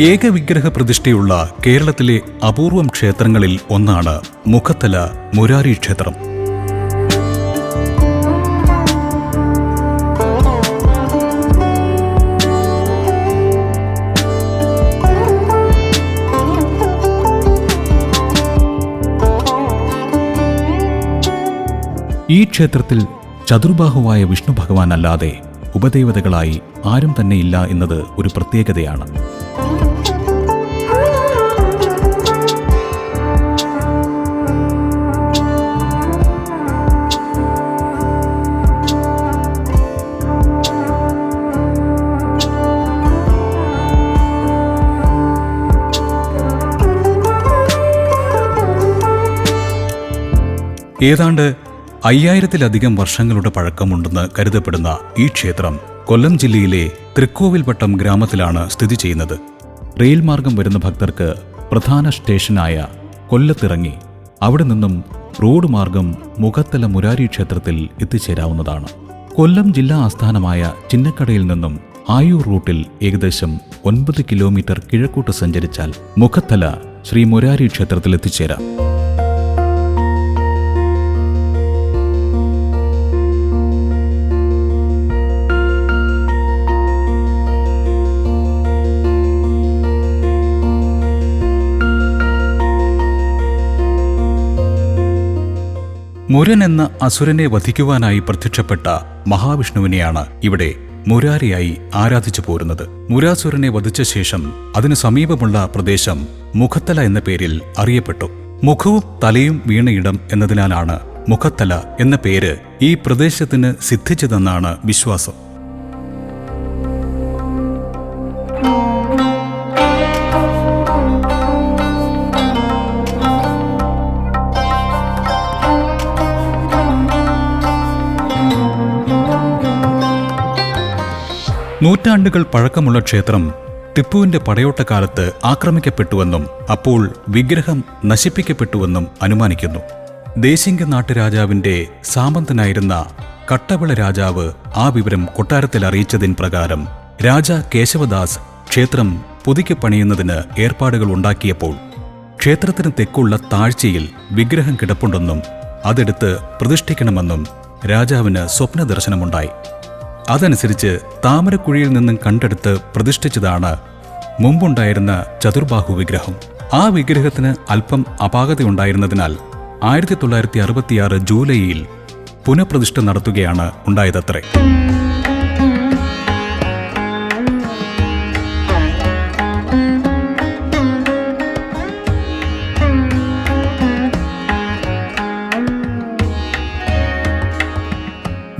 ഏകവിഗ്രഹ പ്രതിഷ്ഠയുള്ള കേരളത്തിലെ അപൂർവം ക്ഷേത്രങ്ങളിൽ ഒന്നാണ് മുഖത്തല മുരാരി ക്ഷേത്രം. ഈ ക്ഷേത്രത്തിൽ ചതുർബാഹുവായ വിഷ്ണു ഭഗവാൻ അല്ലാതെ ഉപദേവതകളായി ആരും തന്നെയില്ല എന്നത് ഒരു പ്രത്യേകതയാണ്. ഏതാണ്ട് അയ്യായിരത്തിലധികം വർഷങ്ങളുടെ പഴക്കമുണ്ടെന്ന് കരുതപ്പെടുന്ന ഈ ക്ഷേത്രം കൊല്ലം ജില്ലയിലെ തൃക്കോവിൽവട്ടം ഗ്രാമത്തിലാണ് സ്ഥിതി ചെയ്യുന്നത്. റെയിൽ മാർഗം വരുന്ന ഭക്തർക്ക് പ്രധാന സ്റ്റേഷനായ കൊല്ലത്തിറങ്ങി അവിടെ നിന്നും റോഡ് മാർഗം മുഖത്തല മുരാരി ക്ഷേത്രത്തിൽ എത്തിച്ചേരാവുന്നതാണ്. കൊല്ലം ജില്ലാ ആസ്ഥാനമായ ചിന്നക്കടയിൽ നിന്നും ആയൂർ റൂട്ടിൽ ഏകദേശം ഒൻപത് കിലോമീറ്റർ കിഴക്കോട്ട് സഞ്ചരിച്ചാൽ മുഖത്തല ശ്രീ മുരാരി ക്ഷേത്രത്തിൽ എത്തിച്ചേരാം. മുരൻ എന്ന അസുരനെ വധിക്കുവാനായി പ്രത്യക്ഷപ്പെട്ട മഹാവിഷ്ണുവിനെയാണ് ഇവിടെ മുരാരിയായി ആരാധിച്ചു പോരുന്നത്. മുരാസുരനെ വധിച്ച ശേഷം അതിനു സമീപമുള്ള പ്രദേശം മുഖത്തല എന്ന പേരിൽ അറിയപ്പെട്ടു. മുഖവും തലയും വീണയിടം എന്നതിനാലാണ് മുഖത്തല എന്ന പേര് ഈ പ്രദേശത്തിന് സിദ്ധിച്ചതെന്നാണ് വിശ്വാസം. നൂറ്റാണ്ടുകൾ പഴക്കമുള്ള ക്ഷേത്രം ടിപ്പുവിന്റെ പടയോട്ടക്കാലത്ത് ആക്രമിക്കപ്പെട്ടുവെന്നും അപ്പോൾ വിഗ്രഹം നശിപ്പിക്കപ്പെട്ടുവെന്നും അനുമാനിക്കുന്നു. ദേശിംഗ നാട്ടുരാജാവിന്റെ സാമന്തനായിരുന്ന കട്ടവിള രാജാവ് ആ വിവരം കൊട്ടാരത്തിൽ അറിയിച്ചതിൻ പ്രകാരം രാജ കേശവദാസ് ക്ഷേത്രം പുതുക്കി പണിയുന്നതിന് ഏർപ്പാടുകൾ ഉണ്ടാക്കിയപ്പോൾ ക്ഷേത്രത്തിന് തെക്കുള്ള താഴ്ചയിൽ വിഗ്രഹം കിടപ്പുണ്ടെന്നും അതെടുത്ത് പ്രതിഷ്ഠിക്കണമെന്നും രാജാവിന് സ്വപ്ന ദർശനമുണ്ടായി അതനുസരിച്ച് താമരക്കുഴിയിൽ നിന്നും കണ്ടെടുത്ത് പ്രതിഷ്ഠിച്ചതാണ് മുമ്പുണ്ടായിരുന്ന ചതുർബാഹു വിഗ്രഹം. ആ വിഗ്രഹത്തിന് അല്പം അപാകതയുണ്ടായിരുന്നതിനാൽ ആയിരത്തി തൊള്ളായിരത്തി അറുപത്തിയാറ് ജൂലൈയിൽ പുനഃപ്രതിഷ്ഠ നടത്തുകയാണ് ഉണ്ടായതത്രേ.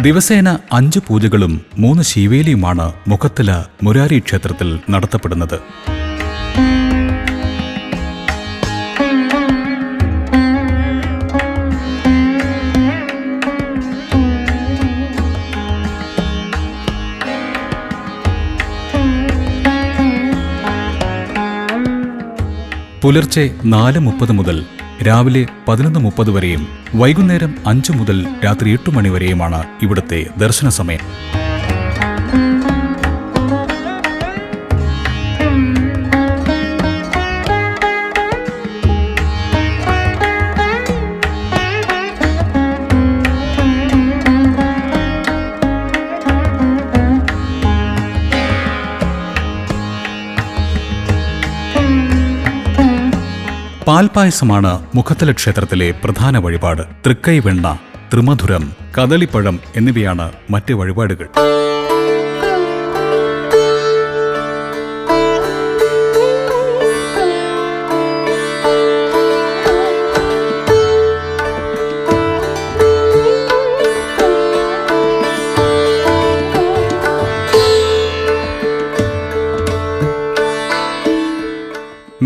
ദിവസേന അഞ്ച് പൂജകളും മൂന്ന് ശിവേലിയുമാണ് മുഖത്തില മുരാരി ക്ഷേത്രത്തിൽ നടത്തപ്പെടുന്നത്. പുലർച്ചെ നാല് മുപ്പത് മുതൽ രാവിലെ പതിനൊന്ന് മുപ്പത് വരെയും വൈകുന്നേരം അഞ്ചു മുതൽ രാത്രി എട്ട് മണിവരെയുമാണ് ഇവിടുത്തെ ദർശന സമയം പാൽപായസമാണ് മുഖത്തല ക്ഷേത്രത്തിലെ പ്രധാന വഴിപാട്. തൃക്കൈവെണ്ണ ത്രിമധുരം കദളിപ്പഴം എന്നിവയാണ് മറ്റ് വഴിപാടുകൾ.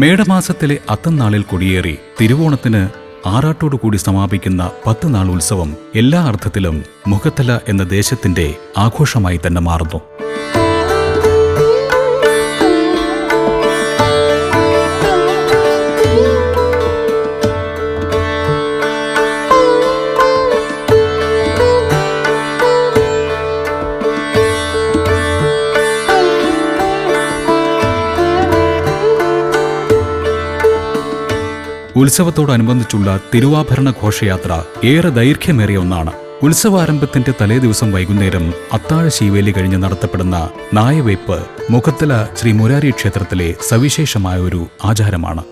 മേടമാസത്തിലെ അത്തംനാളിൽ കൊടിയേറി തിരുവോണത്തിന് ആറാട്ടോടുകൂടി സമാപിക്കുന്ന പത്ത് നാൾ ഉത്സവം എല്ലാ അർത്ഥത്തിലും മുഖത്തല എന്ന ദേശത്തിന്റെ ആഘോഷമായി തന്നെ മാറുന്നു. ഉത്സവത്തോടനുബന്ധിച്ചുള്ള തിരുവാഭരണ ഘോഷയാത്ര ഏറെ ദൈർഘ്യമേറിയ ഒന്നാണ്. ഉത്സവാരംഭത്തിന്റെ തലേദിവസം വൈകുന്നേരം അത്താഴ ശീവേലി കഴിഞ്ഞ് നടത്തപ്പെടുന്ന നായവേപ്പ് മുഖത്തല ശ്രീ മുരാരി ക്ഷേത്രത്തിലെ സവിശേഷമായ ഒരു ആചാരമാണ്.